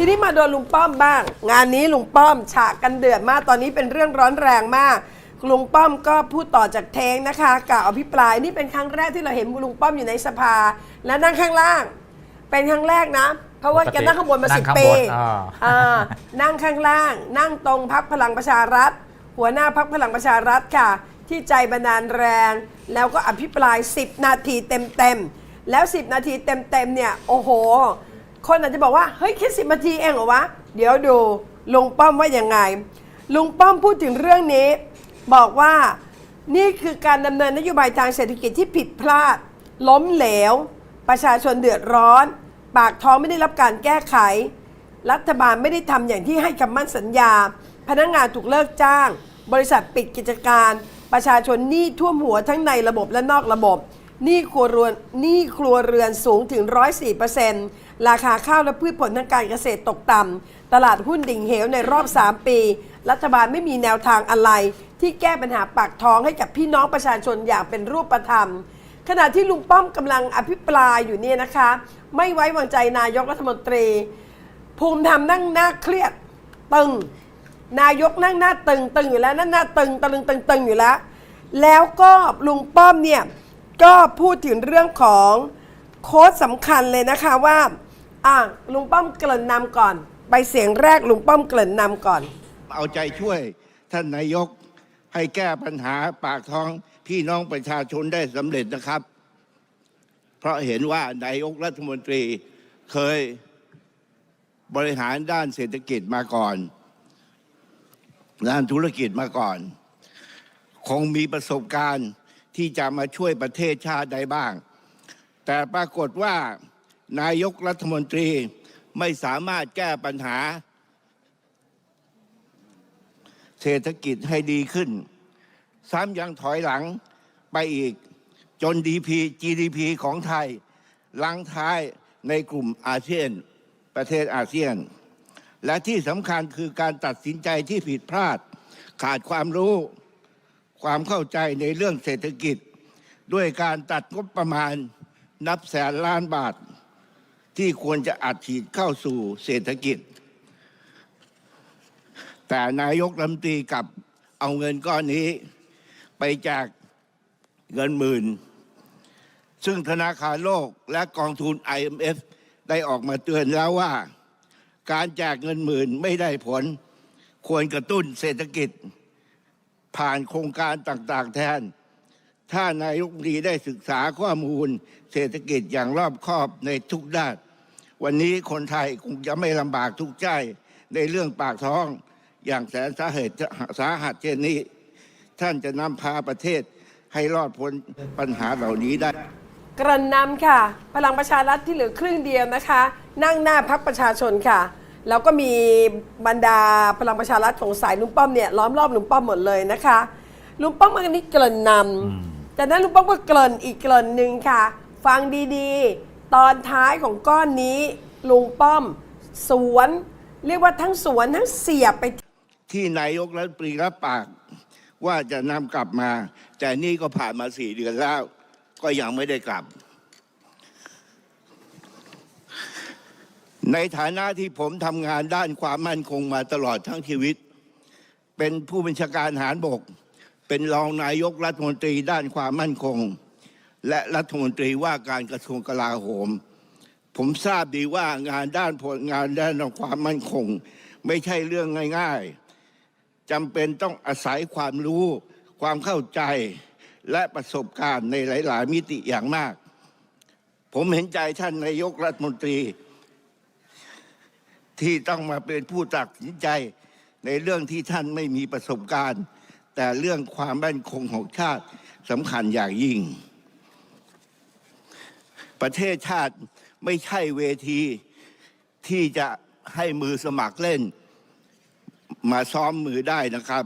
ทีนี้มาโดนลุงป้อมบ้าง งานนี้ลุงป้อมฉากกันเดือดมากตอนนี้เป็นเรื่องร้อนแรงมากลุงป้อมก็พูดต่อจากเทงนะคะกล่าวอภิปรายนี่เป็นครั้งแรกที่เราเห็นลุงป้อมอยู่ในสภา และนั่งข้างล่าง เป็นครั้งแรกนะ เพราะว่าปกติแกนั่งข้างบนมานั่สิงบข้างปีบนอ่าอ่านั่งข้างล่าง นั่งตรงพักพลังประชารัฐ หัวหน้าพักพลังประชารัฐค่ะ ที่ใจบันดาลแรง แล้วก็อภิปราย 10 นาทีเต็มๆแล้ว 10 นาทีเต็มๆเนี่ยโอ้โห คนอาจจะบอกว่า เฮ้ยแค่สิบนาทีเองเหรอวะ เดี๋ยวดูลุงป้อมว่ายังไง ลุงป้อมพูดถึงเรื่องนี้ บอกว่านี่คือการดำเนินนโยบายทางเศรษฐกิจที่ผิดพลาด ล้มเหลว ประชาชนเดือดร้อน ปากท้องไม่ได้รับการแก้ไข รัฐบาลไม่ได้ทำอย่างที่ให้คำมั่นสัญญา พนักงานถูกเลิกจ้าง บริษัทปิดกิจการ ประชาชนหนี้ท่วมหัวทั้งในระบบและนอกระบบหนี้ครัวเรือนหนี้ครัวเรือนสูงถึง 104% ราคาข้าวและพืชผลทางการเกษตรตกต่ำตลาดหุ้นดิ่งเหวในรอบ 3 ปี รัฐบาลไม่มีแนวทางอะไร ที่แก้ปัญหาปากท้องให้กับพี่น้องประชาชนอย่างเป็นรูปธรรม ขณะที่ลุงป้อมกำลังอภิปรายอยู่เนี่ยนะคะ ไม่ไว้วางใจนายกรัฐมนตรี ภูมิธรรมนั่งหน้าเครียดตึง นายกนั่งหน้าตึงตึงอยู่แล้วนั่นหน้าตึงตึงตึงตึงอยู่แล้ว แล้วก็ลุงป้อมเนี่ยก็พูดถึงเรื่องของโค้ดสำคัญเลยนะคะว่า อะลุงป้อมเกริ่นนำก่อน ไปเสียงแรกลุงป้อมเกริ่นนำก่อน เอาใจช่วยท่านนายกให้แก้ปัญหาปากท้องพี่น้องประชาชนได้สำเร็จนะครับ เพราะเห็นว่านายกรัฐมนตรีเคยบริหารด้านเศรษฐกิจมาก่อน ด้านธุรกิจมาก่อน คงมีประสบการณ์ที่จะมาช่วยประเทศชาติได้บ้าง แต่ปรากฏว่า นายกรัฐมนตรีไม่สามารถแก้ปัญหา เศรษฐกิจให้ดีขึ้น ซ้ำยังถอยหลังไปอีกจน DP GDP ของไทยลังท้ายในกลุ่มอาเซียน ประเทศอาเซียน และที่สำคัญคือการตัดสินใจที่ผิดพลาด ขาดความรู้ความเข้าใจในเรื่องเศรษฐกิจ ด้วยการตัดงบประมาณนับแสนล้านบาท ที่ควรจะอัดฉีดเข้าสู่เศรษฐกิจ แต่นายกรัฐมนตรีกับเอาเงินก้อนนี้ ไปแจกเงินหมื่น ซึ่งธนาคารโลกและกองทุน IMF ได้ออกมาเตือนแล้วว่า การแจกเงินหมื่นไม่ได้ผล ควรกระตุ้นเศรษฐกิจ ผ่านโครงการต่างๆแทน ถ้านายกรัฐมนตรีได้ศึกษาข้อมูลเศรษฐกิจอย่างรอบคอบในทุกด้าน วันนี้คนไทยคงจะไม่ลำบากทุกข์ใจในเรื่องปากท้องอย่างแสนสาเหตุสาหัสเช่นนี้ ท่านจะนำพาประเทศให้รอดพ้นปัญหาเหล่านี้ได้ กระนำค่ะ พลังประชารัฐที่เหลือครึ่งเดียวนะคะ นั่งหน้าพักประชาชนค่ะ แล้วก็มีบรรดาพลังประชารัฐของสายลุงป้อมเนี่ยล้อมรอบลุงป้อมหมดเลยนะคะลุงป้อมอันนี้เกริ่นนำแต่นั้นลุงป้อมก็เกริ่นอีกเกริ่นหนึ่งค่ะ ฟังดีๆ ตอนท้ายของก้อนนี้ลุงป้อม สวน เรียกว่าทั้งสวนทั้งเสียบไป ที่นายกรัฐมนตรีรับปาก ว่าจะนำกลับมา แต่นี่ก็ผ่านมาสี่เดือนแล้ว ก็ยังไม่ได้กลับ ในฐานะที่ผมทำงานด้านความมั่นคงมาตลอดทั้งชีวิต เป็นผู้บัญชาการทหารบก เป็นรองนายกรัฐมนตรีด้านความมั่นคง และรัฐมนตรีว่าการกระทรวงกลาโหม ผมทราบดีว่างานด้านผลงานด้านความมั่นคง ไม่ใช่เรื่องง่ายๆจำเป็นต้องอาศัยความรู้ ความเข้าใจและประสบการณ์ในหลาย ๆ มิติอย่างมาก ผมเห็นใจท่านนายกรัฐมนตรี ที่ต้องมาเป็นผู้ตัดสินใจในเรื่องที่ท่านไม่มีประสบการณ์ แต่เรื่องความมั่นคงของชาติสำคัญอย่างยิ่ง ประเทศชาติไม่ใช่เวทีที่จะให้มือสมัครเล่น มาซ้อมมือได้นะครับ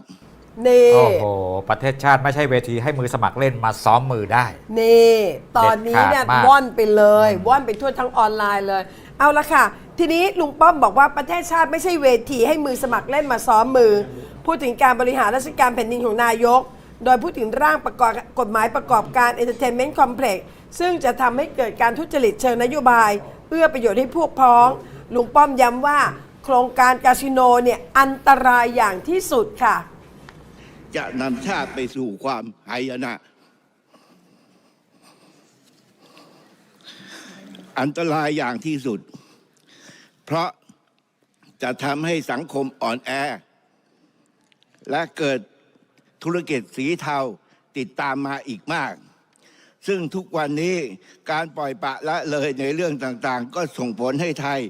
นี่ โอ้โห ประเทศชาติไม่ใช่เวทีให้มือสมัครเล่นมาซ้อมมือได้ นี่ ตอนนี้เนี่ยเด็ดขาดมาก ว่อนไปเลยว่อนไปทั่วทั้งออนไลน์เลย เอาละค่ะ ทีนี้ลุงป้อมบอกว่าประเทศชาติไม่ใช่เวทีให้มือสมัครเล่นมาซ้อมมือ พูดถึงการบริหารราชการแผ่นดินของนายก โดยพูดถึงร่างประกอบกฎหมายประกอบการ Entertainment Complex ซึ่งจะทำให้เกิดการทุจริตเชิงนโยบาย เพื่อประโยชน์ให้พวกพ้อง ลุงป้อมย้ำว่า โครงการคาสิโนเนี่ยอันตรายอย่างที่สุดค่ะ จะนำชาติไปสู่ความหายนะ อันตรายอย่างที่สุด เพราะจะทำให้สังคมอ่อนแอ และเกิด ธุรกิจสีเทาติดตามมาอีกมาก ซึ่งทุกวันนี้การปล่อยปะละเลยในเรื่องต่างๆ ก็ส่งผลให้ไทย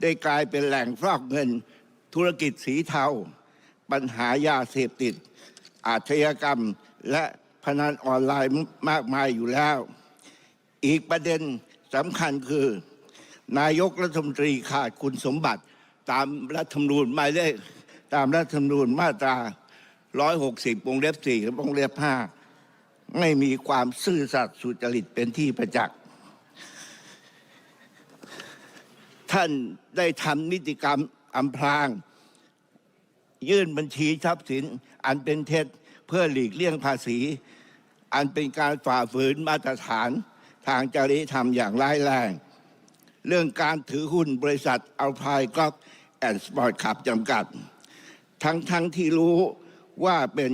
ได้กลายเป็นแหล่งฟอกเงิน ธุรกิจสีเทา ปัญหายาเสพติด อาชญากรรมและพนันออนไลน์มากมายอยู่แล้ว อีกประเด็นสำคัญคือ นายกรัฐมนตรีขาดคุณสมบัติตามรัฐธรรมนูญมาเลขตามรัฐธรรมนูญมาตรา 160วงเล็บ4และวงเล็บ5ไม่มีความซื่อสัตย์สุจริตเป็นที่ประจักษ์ ท่านได้ทำนิติกรรมอำพราง ยื่นบัญชีทรัพย์สินอันเป็นเท็จเพื่อหลีกเลี่ยงภาษี อันเป็นการฝ่าฝืนมาตรฐานทางจริยธรรมอย่างร้ายแรง เรื่องการถือหุ้นบริษัทอัลพายก o อกแอนด์สปอร์ตขับจำกัด ทั้งทั้งที่รู้ ว่าเป็น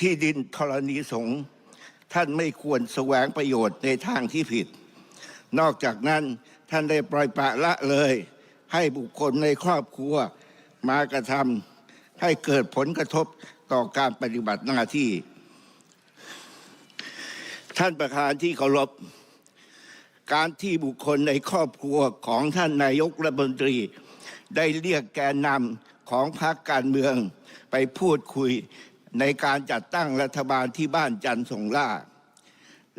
ที่ดินธรณีสงฆ์ท่านไม่ควรแสวงประโยชน์ในทางที่ผิด นอกจากนั้นท่านได้ปล่อยปะละเลย ให้บุคคลในครอบครัวมากระทำให้เกิดผลกระทบต่อการปฏิบัติหน้าที่ ท่านประธานที่เคารพการที่บุคคลในครอบครัวของท่านนายกรัฐมนตรี ได้เรียกแกนนำของพรรคการเมือง ไปพูดคุยในการจัดตั้งรัฐบาลที่บ้านจันทร์สงล่า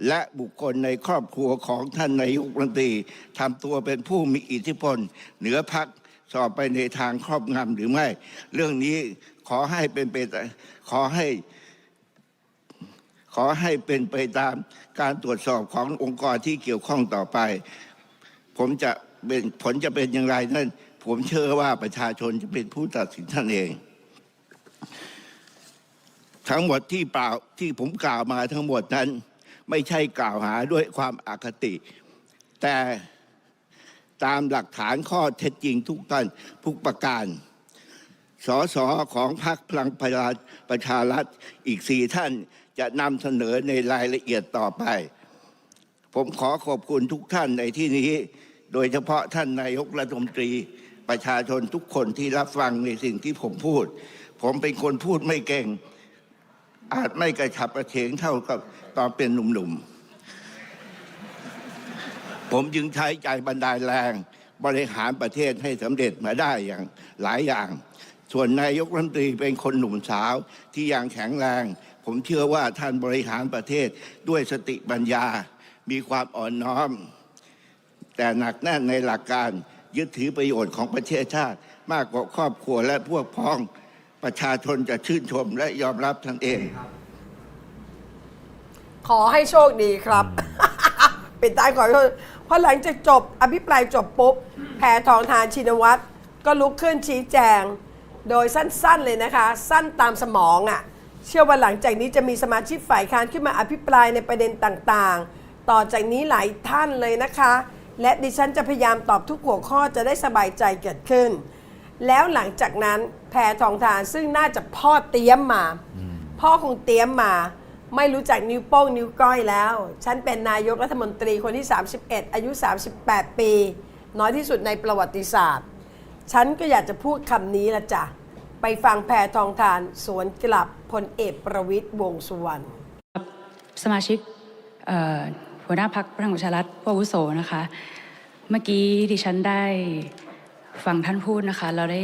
และบุคคลในครอบครัวของท่านนายกรัฐมนตรีทำตัวเป็นผู้มีอิทธิพล เหนือพักสอบไปในทางครอบงำหรือไม่ เรื่องนี้ขอให้เป็นไปขอให้ ขอให้เป็นไปตามการตรวจสอบขององค์กรที่เกี่ยวข้องต่อไป ผมจะเป็นผลจะเป็นอย่างไรนั่นผมเชื่อว่าประชาชนจะเป็นผู้ตัดสินท่านเอง ทั้งหมดที่เปล่าที่ผมกล่าวมาทั้งหมดนั้น ไม่ใช่กล่าวหาด้วยความอาคติ แต่ตามหลักฐานข้อเท็จจริงทุกท่านทุกประการ สสของพรรคพลังประชารัฐอีกสี่ท่านจะนำเสนอในรายละเอียดต่อไป ผมขอขอบคุณทุกท่านในที่นี้ โดยเฉพาะท่านนายกรัฐมนตรีประชาชนทุกคนที่รับฟังในสิ่งที่ผมพูด ผมเป็นคนพูดไม่เก่ง อาจไม่กระฉับกระเฉงเท่ากับตอนเป็นหนุ่มๆ ผมจึงใช้ใจบันดาลแรง บริหารประเทศให้สำเร็จมาได้อย่างหลายอย่าง ส่วนนายกรัฐมนตรีเป็นคนหนุ่มสาวที่ยังแข็งแรง ผมเชื่อว่าท่านบริหารประเทศด้วยสติปัญญา มีความอ่อนน้อม แต่หนักแน่นในหลักการยึดถือประโยชน์ของประเทศชาติ มากกว่าครอบครัวและพวกพ้อง ประชาชนจะชื่นชมและยอมรับท่านเอง ขอให้โชคดีครับ ปิดท้ายขอให้โชคเพราะหลังจากจบ อภิปรายจบปุ๊บ แพทองทานชินวัตรก็ลุกขึ้นชี้แจง โดยสั้นๆเลยนะคะ สั้นตามสมองอะ่ะ เชื่อว่าหลังจากนี้จะมีสมาชิกฝ่ายค้านขึ้นมาอภิปรายในประเด็นต่างๆ ต่อจากนี้หลายท่านเลยนะคะ และดิฉันจะพยายามตอบทุกหัวข้อจะได้สบายใจเกิดขึ้น แล้วหลังจากนั้นแพทองทานซึ่งน่าจะพ่อเตรียมมา พ่อคงเตรียมมา ไม่รู้จักนิ้วโป้งนิ้วก้อยแล้ว ฉันเป็นนายกรัฐมนตรีคนที่ 31 อายุ 38 ปี น้อยที่สุดในประวัติศาสตร์ ฉันก็อยากจะพูดคำนี้ละจ้ะ ไปฟังแพทองทานสวนกลับพลเอกประวิตยวงษ์สุวรรณสมาชิกเอ่อหัวหน้าพักพลังประชารัฐผู้อาวุโสนะคะ เมื่อกี้ดิฉันได้ ฟังท่านพูดนะคะ เราได้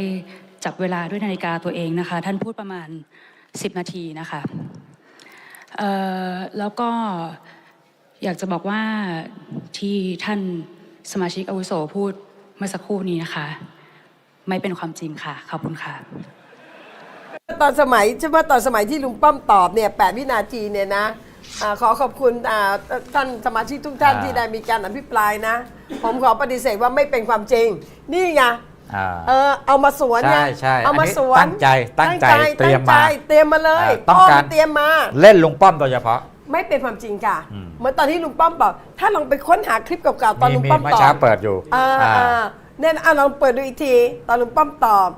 จับเวลาด้วยนาฬิกาตัวเองนะคะ ท่านพูดประมาณ 10 นาทีนะคะแล้วก็อยากจะบอกว่าที่ท่านสมาชิกอาวุโสพูดเมื่อสักครู่นี้นะคะ ไม่เป็นความจริงค่ะ ขอบคุณค่ะ ตอนสมัยใช่ไหมตอนสมัยที่ลุงป้อมตอบเนี่ยแปดวินาทีเนี่ยนะ อาขอขอบคุณอ่าท่านสมาชิกทุกท่านอ่า ที่ได้มีการอภิปรายนะ ผมขอปฏิเสธว่าไม่เป็นความจริง นี่ไงอ่า เออเอามาสวนไงใช่ใช่เอามาอันนี้สวนตั้งใจตั้งใจเตรียมตั้งใจมาเตรียมมาเลยเออต้องพ่การ เตรียมมา เล่นลุงป้อมโดยเฉพาะ ไม่เป็นความจริงค่ะ อืม เหมือนตอนที่ลุงป้อมบอก ถ้าลองไปค้นหาคลิปเก่าๆตอนมีลุงมีป้อมเมื่อตอบเช้าเปิดอยู่อ่าอ่าอ่าเนี่ยอะลองเปิดดูอีกที ตอนลุงป้อมตอบ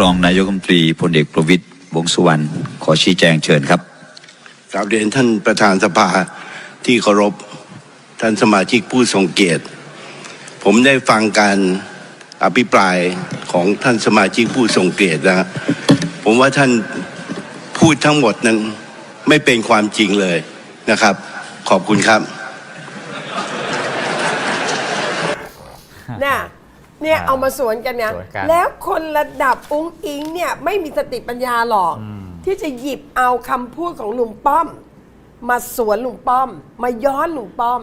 รองนายกรัฐมนตรีพลเอกประวิตยวงษ์สุวรรณขอชี้แจงเชิญครับกราบเรียนท่านประธานสภาที่เคารพท่านสมาชิกผู้ทรงเกียรติ ผมได้ฟังการอภิปรายของท่านสมาชิกผู้ทรงเกียรติแล้วผมว่าท่านพูดทั้งหมดนั้นไม่เป็นความจริงเลยนะครับ ขอบคุณครับเนี่ย เนี่ยอ่าเอามาสวนกันเนี่ยสวนกันแล้วคนระดับอุ้งอิงเนี่ยไม่มีสติปัญญาหรอก อืม ที่จะหยิบเอาคำพูดของลุงป้อม มาสวนลุงป้อม มาย้อนลุงป้อม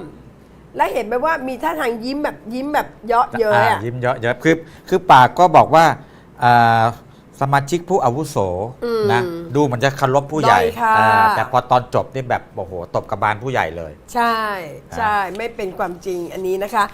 และเห็นไหมว่ามีท่าทางยิ้มแบบยิ้มแบบเยาะเย้ยอ่าอะยิ้มเยอะเยอะคือคือปากก็บอกว่าอ่าสมาชิกผู้อาวุโสอืมนะดูเหมันจะเคารพผู้ใหญ่ด้อยค่าอ่าแต่พอตอนจบนี่แบบโอ้โหตบกระบาลผู้ใหญ่เลย ใช่ใช่ไม่เป็นความจริงอันนี้นะคะ